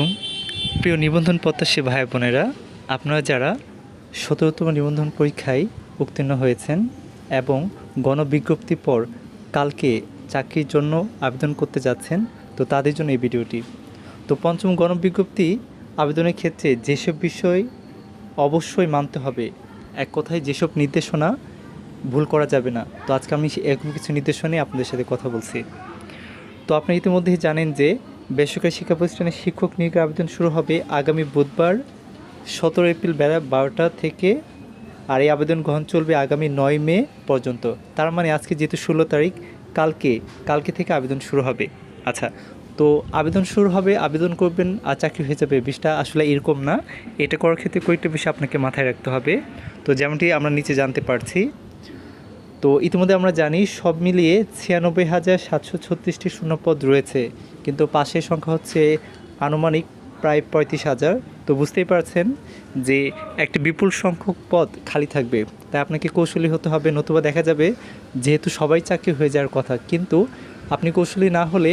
আলাইকুম। প্রিয় নিবন্ধন প্রত্যাশী ভাই বোনেরা, আপনারা যারা সতেরোতম নিবন্ধন পরীক্ষায় উত্তীর্ণ হয়েছেন এবং গণবিজ্ঞপ্তি পর কালকে চাকরির জন্য আবেদন করতে যাচ্ছেন, তো তাদের জন্য এই ভিডিওটি। তো পঞ্চম গণবিজ্ঞপ্তি আবেদনের ক্ষেত্রে যেসব বিষয় অবশ্যই মানতে হবে, এক কথায় যেসব নির্দেশনা ভুল করা যাবে না, তো আজকে আমি এরকম কিছু নির্দেশনা আপনাদের সাথে কথা বলছি। তো আপনি ইতিমধ্যেই জানেন যে বেসরকারি শিক্ষা প্রতিষ্ঠানে শিক্ষক নিয়োগের আবেদন শুরু হবে আগামী বুধবার, সতেরো এপ্রিল বেলা বারোটা থেকে, আর এই আবেদন গ্রহণ চলবে আগামী নয় মে পর্যন্ত। তার মানে আজকে যেহেতু ষোলো তারিখ, কালকে কালকে থেকে আবেদন শুরু হবে। আচ্ছা তো আবেদন শুরু হবে, আবেদন করবেন আর চাকরি হয়ে যাবে। বিষয়টা আসলে এরকম না। এটা করার ক্ষেত্রে কয়েকটা বিষয় আপনাকে মাথায় রাখতে হবে। তো যেমনটি আমরা নিচে জানতে পারছি তো ইতিমধ্যে আমরা জানি সব মিলিয়ে ছিয়ানব্বই হাজার সাতশো ছত্রিশটি শূন্যপদ রয়েছে, কিন্তু পাশের সংখ্যা হচ্ছে আনুমানিক প্রায় পঁয়ত্রিশ হাজার। তো বুঝতেই পারছেন যে একটি বিপুল সংখ্যক পদ খালি থাকবে, তাই আপনাকে কৌশলী হতে হবে, নতুবা দেখা যাবে যেহেতু সবাই চাকরি হয়ে যাওয়ার কথা, কিন্তু আপনি কৌশলী না হলে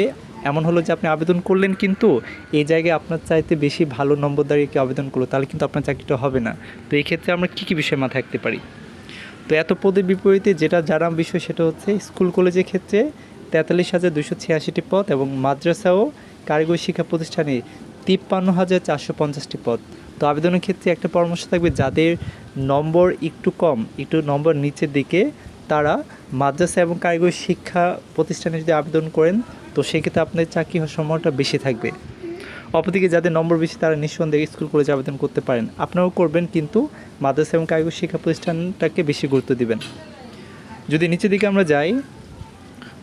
এমন হলো যে আপনি আবেদন করলেন কিন্তু এই জায়গায় আপনার চাইতে বেশি ভালো নম্বর দাঁড়িয়ে কেউ আবেদন করল, তাহলে কিন্তু আপনার চাকরিটা হবে না। তো এই ক্ষেত্রে আমরা কী কী বিষয় মাথায় রাখতে পারি? তো এত পদের বিপরীতে যেটা জানার বিষয় সেটা হচ্ছে স্কুল কলেজের ক্ষেত্রে তেতাল্লিশ হাজার দুশো ছিয়াশিটি পদ এবং মাদ্রাসা ও কারিগরি শিক্ষা প্রতিষ্ঠানে তিপ্পান্ন হাজার চারশো পঞ্চাশটি পদ। তো আবেদনের ক্ষেত্রে একটা পরামর্শ থাকবে, যাদের নম্বর একটু কম, একটু নম্বর নিচের দিকে, তারা মাদ্রাসা এবং কারিগরি শিক্ষা প্রতিষ্ঠানে যদি আবেদন করেন, তো সেক্ষেত্রে আপনার চাকরি হওয়ার সম্ভাবনাটা বেশি থাকবে। অপরদিকে যাদের নম্বর বেশি, তারা নিঃসন্দেহে স্কুল কলেজে আবেদন করতে পারেন। আপনারাও করবেন, কিন্তু মাদ্রাসা এবং কারিগরি শিক্ষা প্রতিষ্ঠানটাকে বেশি গুরুত্ব দিবেন। যদি নিচের দিকে আমরা যাই,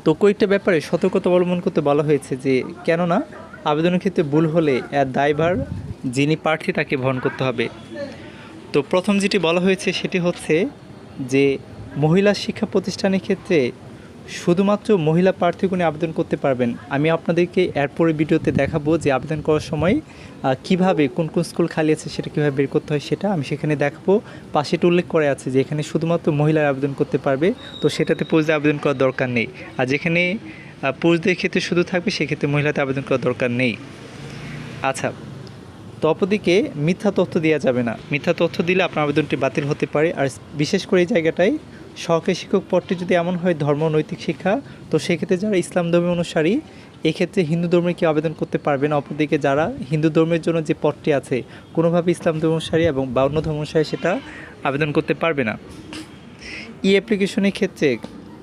তো কয়েকটা ব্যাপারে সতর্কতা অবলম্বন করতে বলা হয়েছে যে, কেননা আবেদনের ক্ষেত্রে ভুল হলে দায়ভার যিনি প্রার্থী তাকে বহন করতে হবে। তো প্রথম যেটি বলা হয়েছে সেটি হচ্ছে যে, মহিলা শিক্ষা প্রতিষ্ঠানের ক্ষেত্রে শুধুমাত্র মহিলা প্রার্থীগুণে আবেদন করতে পারবেন। আমি আপনাদেরকে এরপরে ভিডিওতে দেখাবো যে আবেদন করার সময় কীভাবে কোন কোন স্কুল খালি আছে সেটা কীভাবে বের করতে হয় সেটা আমি সেখানে দেখাবো। পাশে উল্লেখ করে আছে যে এখানে শুধুমাত্র মহিলারা আবেদন করতে পারবে, তো সেটাতে পুরুষদের আবেদন করার দরকার নেই। আর যেখানে পুরুষদের ক্ষেত্রে শুধু থাকবে, সেক্ষেত্রে মহিলাতে আবেদন করার দরকার নেই। আচ্ছা তো অপরদিকে মিথ্যা তথ্য দেওয়া যাবে না। মিথ্যা তথ্য দিলে আপনার আবেদনটি বাতিল হতে পারে। আর বিশেষ করে এই জায়গাটায় সহকারী শিক্ষক পদটি যদি এমন হয় ধর্ম নৈতিক শিক্ষা, তো সেক্ষেত্রে যারা ইসলাম ধর্মের অনুসারী, এক্ষেত্রে হিন্দু ধর্মে কি আবেদন করতে পারবে না অপরদিকে যারা হিন্দু ধর্মের জন্য যে পদটি আছে, কোনোভাবে ইসলাম ধর্ম অনুসারী এবং বা অন্য ধর্ম অনুসারী সেটা আবেদন করতে পারবে না। ই অ্যাপ্লিকেশনের ক্ষেত্রে,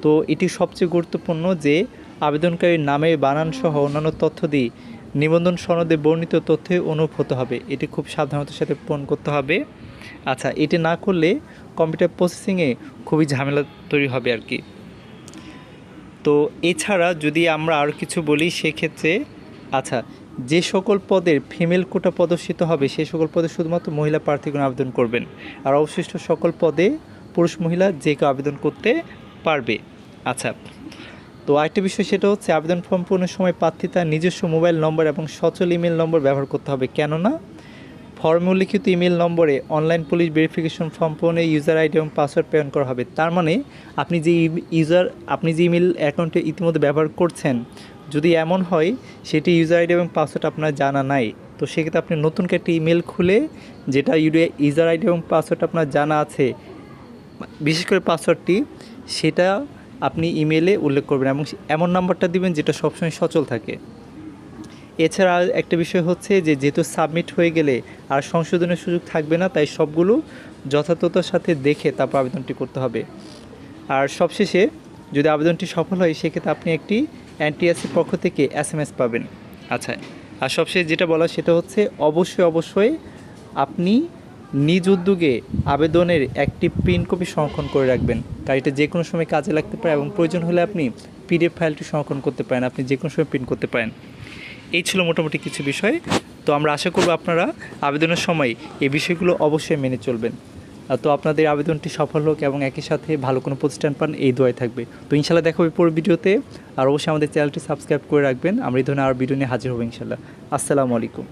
তো এটি সবচেয়ে গুরুত্বপূর্ণ যে আবেদনকারীর নামের বানান সহ অন্যান্য তথ্য দিয়ে নিবন্ধন সনদে বর্ণিত তথ্যে অনুরূপ হতে হবে। এটি খুব সাবধানতার সাথে পূরণ করতে হবে। আচ্ছা এটি না করলে কম্পিউটার প্রসেসিংয়ে খুবই ঝামেলা তৈরি হবে আর কি। তো এছাড়া যদি আমরা আর কিছু বলি, সেক্ষেত্রে আচ্ছা যে সকল পদের ফিমেল কোটা প্রদর্শিত হবে সেই সকল পদে শুধুমাত্র মহিলা প্রার্থীগণ আবেদন করবেন। আর অবশিষ্ট সকল পদে পুরুষ মহিলা যে কেউ আবেদন করতে পারবে। আচ্ছা তো আরেকটা বিষয় সেটা হচ্ছে, আবেদন ফর্ম পূরণের সময় প্রার্থী তার নিজস্ব মোবাইল নম্বর এবং সচল ইমেল নম্বর ব্যবহার করতে হবে। কেননা ফর্মে উল্লিখিত ইমেল নম্বরে অনলাইন পুলিশ ভেরিফিকেশন ফর্ম পূরণে ইউজার আইডি এবং পাসওয়ার্ড প্রেরণ করা হবে। তার মানে আপনি যে ইউজার আপনি যে ইমেল অ্যাকাউন্টে ইতিমধ্যে ব্যবহার করছেন, যদি এমন হয়, সেটি ইউজার আইডি এবং পাসওয়ার্ড আপনার জানা নাই। তো সেক্ষেত্রে আপনি নতুন একটি ইমেল খুলে, যেটা ইউজার আইডি এবং পাসওয়ার্ড আপনার জানা আছে, বিশেষ করে পাসওয়ার্ডটি, সেটা আপনি ইমেলে উল্লেখ করবেন এবং এমন নাম্বারটা দিবেন যেটা সবসময় সচল থাকে। এছাড়া একটা বিষয় হচ্ছে যে, যেহেতু সাবমিট হয়ে গেলে আর সংশোধনের সুযোগ থাকবে না, তাই সবগুলো যথাযথতার সাথে দেখে তারপর আবেদনটি করতে হবে। আর সবশেষে যদি আবেদনটি সফল হয়, সেক্ষেত্রে আপনি একটি এনটিএসির পক্ষ থেকে এস এম এস পাবেন। আচ্ছা আর সবশেষে যেটা বলা সেটা হচ্ছে, অবশ্যই অবশ্যই আপনি নিজ উদ্যোগে আবেদনের একটি প্রিন্ট কপি সংরক্ষণ করে রাখবেন। কারণ এটা যে কোনো সময় কাজে লাগতে পারে এবং প্রয়োজন হলে আপনি পিডিএফ ফাইলটি সংরক্ষণ করতে পারেন, আপনি যে কোনো সময় প্রিন্ট করতে পারেন। এই ছিল মোটামুটি কিছু বিষয়। তো আমরা আশা করব আপনারা আবেদনের সময় এই বিষয়গুলো অবশ্যই মেনে চলবেন। তো আপনাদের আবেদনটি সফল হোক এবং একই সাথে ভালো কোনো প্রতিষ্ঠান পান, এই দোয়াই থাকবে। তো ইনশাল্লাহ দেখাবে পর ভিডিওতে। আর অবশ্যই আমাদের চ্যানেলটি সাবস্ক্রাইব করে রাখবেন। আমরা এই ধরনের আর ভিডিও নিয়ে হাজির হব ইনশাল্লাহ আসসালামু আলাইকুম।